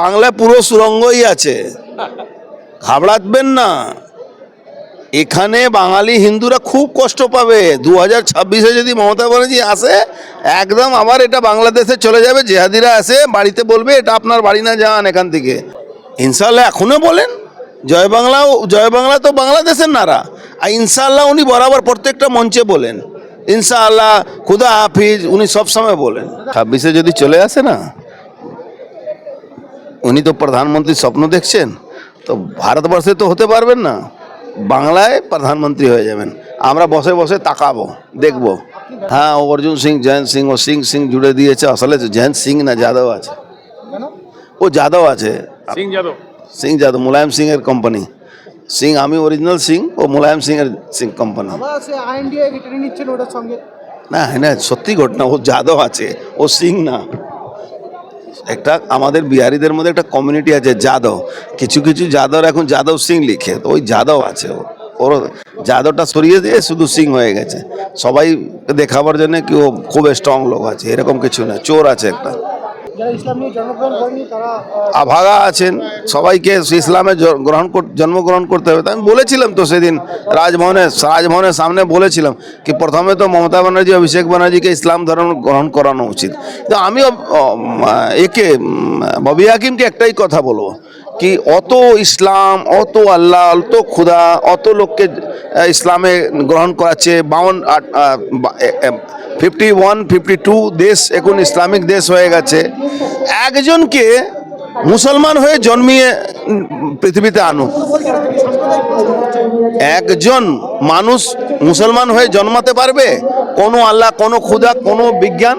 বাংলায় পুরো সুরঙ্গই আছে। ঘাবড়াবেন না। এখানে বাঙালি হিন্দুরা খুব কষ্ট পাবে। দু হাজার ছাব্বিশে যদি মমতা ব্যানার্জি আসে, একদম আবার এটা বাংলাদেশে চলে যাবে। জেহাদিরা আসে বাড়িতে বলবে, এটা আপনার বাড়ি না যান এখান থেকে। ইনশাল্লাহ এখনও বলেন, জয় বাংলাও জয় বাংলা তো বাংলাদেশের নারা। আর ইনশাআল্লাহ উনি বরাবর প্রত্যেকটা মঞ্চে বলেন। ইনশাআল্লাহ খুদা হাফিজ উনি সবসময় বলেন। ছাব্বিশে যদি চলে আসে না উনি তো প্রধানমন্ত্রীর স্বপ্ন দেখছেন তো ভারতবর্ষে তো হতে পারবেন না। বাংলায় প্রধানমন্ত্রী হয়ে যাবেন। আমরা বসে বসে তাকাবো দেখব। হ্যাঁ অর্জুন সিং জয়ন্ত সিং ও সিং সিং জুড়ে দিয়েছে। আসলে জয়ন্ত সিং না যাদব আছে। ও যাদব আছে। সিং যাদব। সিং যাদব মুলায়ম সিং এর কোম্পানি সিং আমি অরিজিনাল সিং ও মুলায়ম সিং এর সিং কোম্পানি না হ্যাঁ না সত্যি ঘটনা ও যাদব আছে ও সিং না। একটা আমাদের বিহারিদের মধ্যে একটা কমিউনিটি আছে, যাদব। কিছু কিছু যাদব এখন যাদব সিং লিখে, তো ওই যাদব আছে ও। ওর যাদবটা সরিয়ে দিয়ে শুধু সিং হয়ে গেছে। সবাই দেখাবার জন্য কি ও খুব স্ট্রং লোক আছে, এরকম কিছু না, চোর আছে একটা। আভাগা আছেন, সবাইকে ইসলামে গ্রহণ জন্মগ্রহণ করতে হবে। আমি বলেছিলাম তো সেদিন রাজভবনে, রাজভবনের সামনে বলেছিলাম কি প্রথমে তো মমতা ব্যানার্জি, অভিষেক ব্যানার্জিকে ইসলাম ধর্ম গ্রহণ করানো উচিত। তো আমি একে ববি হাকিমকে একটাই কথা বলব কি অত ইসলাম, অত আল্লাহ, অত খুদা, অত লোককে ইসলামে গ্রহণ করাচ্ছে, বাউন ফিফটি ওয়ান ফিফটি টু দেশ এখন ইসলামিক দেশ হয়ে গেছে। একজনকে মুসলমান হয়ে জন্মিয়ে পৃথিবীতে আনুক। একজন মানুষ মুসলমান হয়ে জন্মাতে পারবে? কোনো আল্লাহ, কোনো খুদা, কোনো বিজ্ঞান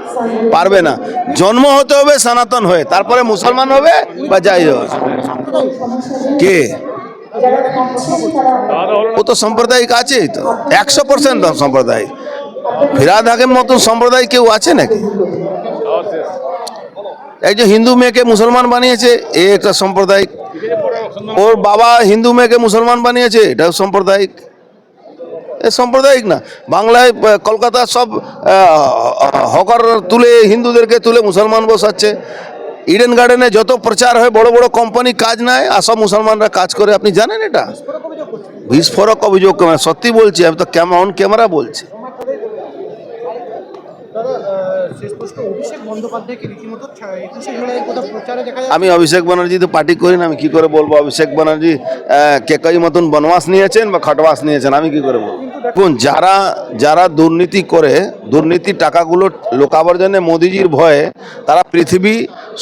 পারবে না। জন্ম হতে হবে সনাতন হয়ে, তারপরে মুসলমান হবে বা যাই হোক কে? ও তো সাম্প্রদায়িক আছেই তো। একশো পার্সেন্ট সাম্প্রদায়িক। ফিরাদ হাকিম মতন সম্প্রদায় কেউ আছে নাকি? যে হিন্দু মেয়েকে মুসলমান বানিয়েছে, এ একটা সাম্প্রদায়িক ওর বাবা হিন্দু মেয়েকে মুসলমান বানিয়েছে, এটাও সাম্প্রদায়িক। এ সাম্প্রদায়িক না। বাংলায় কলকাতা সব হকার তুলে, হিন্দুদেরকে তুলে মুসলমান বসাচ্ছে। ইডেন গার্ডেনে যত প্রচার হয়, বড় বড় কোম্পানি কাজ নেয়, আর সব মুসলমানরা কাজ করে। আপনি জানেন এটা? বিস্ফোরক অভিযোগ সত্যি বলছি, আমি তো কেমন ক্যামেরা বলছি। দাদা শেষ প্রশ্ন অভিষেক বন্দ্যোপাধ্যায়কে রীতিমতো একুশে জুলাইয়ের কথা প্রচারে দেখা যায় আমি অভিষেক ব্যানার্জি তো পার্টি করি না আমি কি করে বলব? অভিষেক ব্যানার্জি কেকাই মতন বনবাস নিয়েছেন বা খটবাস নিয়েছেন আমি কি করে বলব? দেখুন যারা যারা দুর্নীতি করে দুর্নীতির টাকাগুলো লোকাবার জন্য মোদিজির ভয়ে তারা পৃথিবী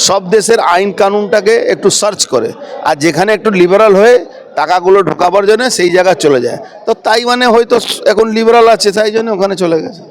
সব দেশের আইন কানুনটাকে একটু সার্চ করে। আর যেখানে একটু লিবারাল হয়ে টাকাগুলো ঢোকাবার জন্য সেই জায়গায় চলে যায়। তো তাই মানে হয়তো এখন লিবারাল আছে তাই জন্য ওখানে চলে গেছে।